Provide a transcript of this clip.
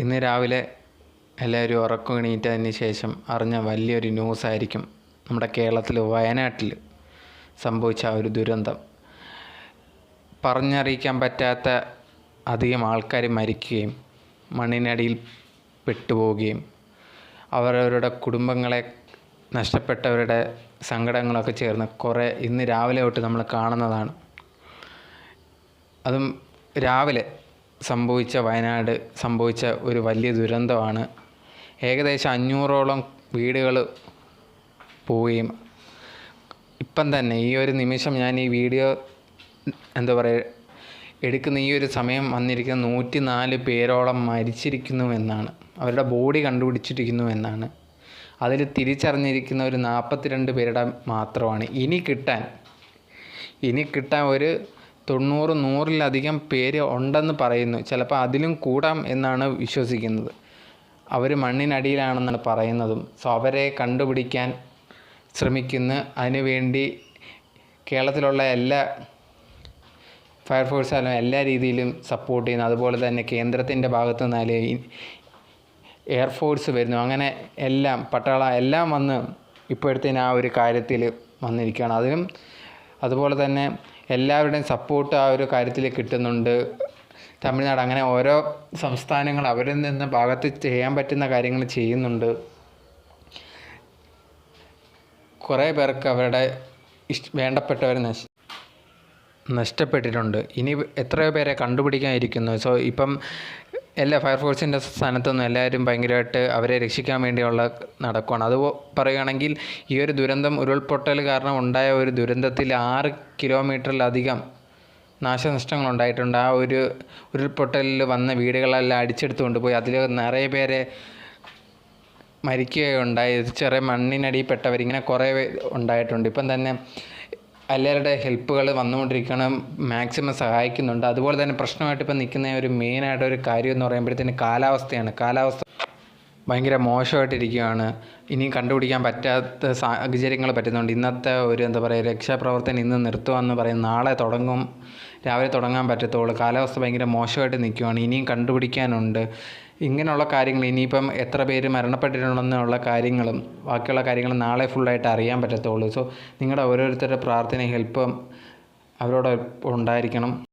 ഇന്ന് രാവിലെ എല്ലാവരും ഉറക്കം എണീറ്റതിന് ശേഷം അറിഞ്ഞ വലിയൊരു ന്യൂസ് ന്യൂസായിരിക്കും നമ്മുടെ കേരളത്തിൽ വയനാട്ടിൽ സംഭവിച്ച ആ ഒരു ദുരന്തം. പറഞ്ഞറിയിക്കാൻ പറ്റാത്ത അധികം ആൾക്കാർ മരിക്കുകയും മണ്ണിനടിയിൽ പെട്ടുപോവുകയും അവരവരുടെ കുടുംബങ്ങളെ നഷ്ടപ്പെട്ടവരുടെ സങ്കടങ്ങളൊക്കെ ചേർന്ന് കുറേ ഇന്ന് രാവിലെ തൊട്ട് നമ്മൾ കാണുന്നതാണ്. അതും രാവിലെ സംഭവിച്ച വയനാട് സംഭവിച്ച ഒരു വലിയ ദുരന്തമാണ്. ഏകദേശം അഞ്ഞൂറോളം വീടുകൾ പോവുകയും ഇപ്പം തന്നെ ഈ ഒരു നിമിഷം ഞാൻ ഈ വീഡിയോ എന്താ പറയുക എടുക്കുന്ന ഈ ഒരു സമയം വന്നിരിക്കുന്ന നൂറ്റി നാല് പേരോളം മരിച്ചിരിക്കുന്നു എന്നാണ് അവരുടെ ബോഡി കണ്ടുപിടിച്ചിരിക്കുന്നു എന്നാണ് അതിൽ തിരിച്ചറിഞ്ഞിരിക്കുന്ന ഒരു നാൽപ്പത്തിരണ്ട് പേരുടെ മാത്രമാണ്. ഇനി കിട്ടാൻ ഇനി കിട്ടാൻ ഒരു തൊണ്ണൂറ് നൂറിലധികം പേര് ഉണ്ടെന്ന് പറയുന്നു. ചിലപ്പോൾ അതിലും കൂടാം എന്നാണ് വിശ്വസിക്കുന്നത്. അവർ മണ്ണിനടിയിലാണെന്നാണ് പറയുന്നതും. സോ അവരെ കണ്ടുപിടിക്കാൻ ശ്രമിക്കുന്നു. അതിനുവേണ്ടി കേരളത്തിലുള്ള എല്ലാ ഫയർഫോഴ്സാലും എല്ലാ രീതിയിലും സപ്പോർട്ട് ചെയ്യുന്നു. അതുപോലെ തന്നെ കേന്ദ്രത്തിന്റെ ഭാഗത്തു നിന്നാലും എയർഫോഴ്സ് വരുന്നു. അങ്ങനെ എല്ലാം പട്ടാള എല്ലാം വന്ന് ഇപ്പോഴത്തേന് ആ ഒരു കാര്യത്തിൽ വന്നിരിക്കുകയാണ്. അതിനും അതുപോലെ തന്നെ എല്ലാവരുടെയും സപ്പോർട്ട് ആ ഒരു കാര്യത്തിൽ കിട്ടുന്നുണ്ട്. തമിഴ്നാട് അങ്ങനെ ഓരോ സംസ്ഥാനങ്ങൾ അവരിൽ നിന്ന് ഭാഗത്ത് ചെയ്യാൻ പറ്റുന്ന കാര്യങ്ങൾ ചെയ്യുന്നുണ്ട്. കുറേ പേർക്ക് അവരുടെ ഇഷ് വേണ്ടപ്പെട്ടവർ നശ നഷ്ടപ്പെട്ടിട്ടുണ്ട്. ഇനി എത്രയോ പേരെ കണ്ടുപിടിക്കാനിരിക്കുന്നു. സോ ഇപ്പം എല്ലാ ഫയർഫോഴ്സിന്റെ സ്ഥാനത്തൊന്നും എല്ലാവരും ഭയങ്കരമായിട്ട് അവരെ രക്ഷിക്കാൻ വേണ്ടിയുള്ള നടക്കുകയാണ് അത് പറയുകയാണെങ്കിൽ ഈ ഒരു ദുരന്തം ഉരുൾപൊട്ടൽ കാരണം ഉണ്ടായ ഒരു ദുരന്തത്തിൽ ആറ് കിലോമീറ്ററിലധികം നാശനഷ്ടങ്ങൾ ഉണ്ടായിട്ടുണ്ട് ആ ഒരു ഉരുൾപൊട്ടലിൽ വന്ന വീടുകളെല്ലാം അടിച്ചെടുത്തുകൊണ്ട് പോയി. അതിൽ നിറയെ പേരെ മരിക്കുകയുണ്ടായി. ചെറിയ മണ്ണിനടിയിൽപ്പെട്ടവർ ഇങ്ങനെ കുറേ ഉണ്ടായിട്ടുണ്ട്. ഇപ്പം തന്നെ എല്ലാവരുടെ ഹെൽപ്പുകൾ വന്നുകൊണ്ടിരിക്കുകയാണ് മാക്സിമം സഹായിക്കുന്നുണ്ട്. അതുപോലെ തന്നെ പ്രശ്നമായിട്ട് ഇപ്പം നിൽക്കുന്ന ഒരു മെയിനായിട്ട് ഒരു കാര്യം എന്ന് പറയുമ്പോഴത്തേന് കാലാവസ്ഥയാണ്. കാലാവസ്ഥ ഭയങ്കര മോശമായിട്ടിരിക്കുകയാണ് ഇനിയും കണ്ടുപിടിക്കാൻ പറ്റാത്ത സാഹചര്യങ്ങൾ പറ്റുന്നുണ്ട്. ഇന്നത്തെ ഒരു എന്താ പറയുക രക്ഷാപ്രവർത്തനം ഇന്ന് നിർത്തുകയെന്ന് പറയും നാളെ തുടങ്ങും. രാവിലെ തുടങ്ങാൻ പറ്റത്തുള്ളൂ. കാലാവസ്ഥ ഭയങ്കര മോശമായിട്ട് നിൽക്കുകയാണ്. ഇനിയും കണ്ടുപിടിക്കാനുണ്ട്. ഇങ്ങനെയുള്ള കാര്യങ്ങൾ ഇനിയിപ്പം എത്ര പേര് മരണപ്പെട്ടിട്ടുണ്ടെന്നുള്ള കാര്യങ്ങളും ബാക്കിയുള്ള കാര്യങ്ങളും നാളെ ഫുള്ളായിട്ട് അറിയാൻ പറ്റത്തുള്ളൂ. സോ നിങ്ങളുടെ ഓരോരുത്തരുടെ പ്രാർത്ഥന ഹെൽപ്പും അവരോട് ഉണ്ടായിരിക്കണം.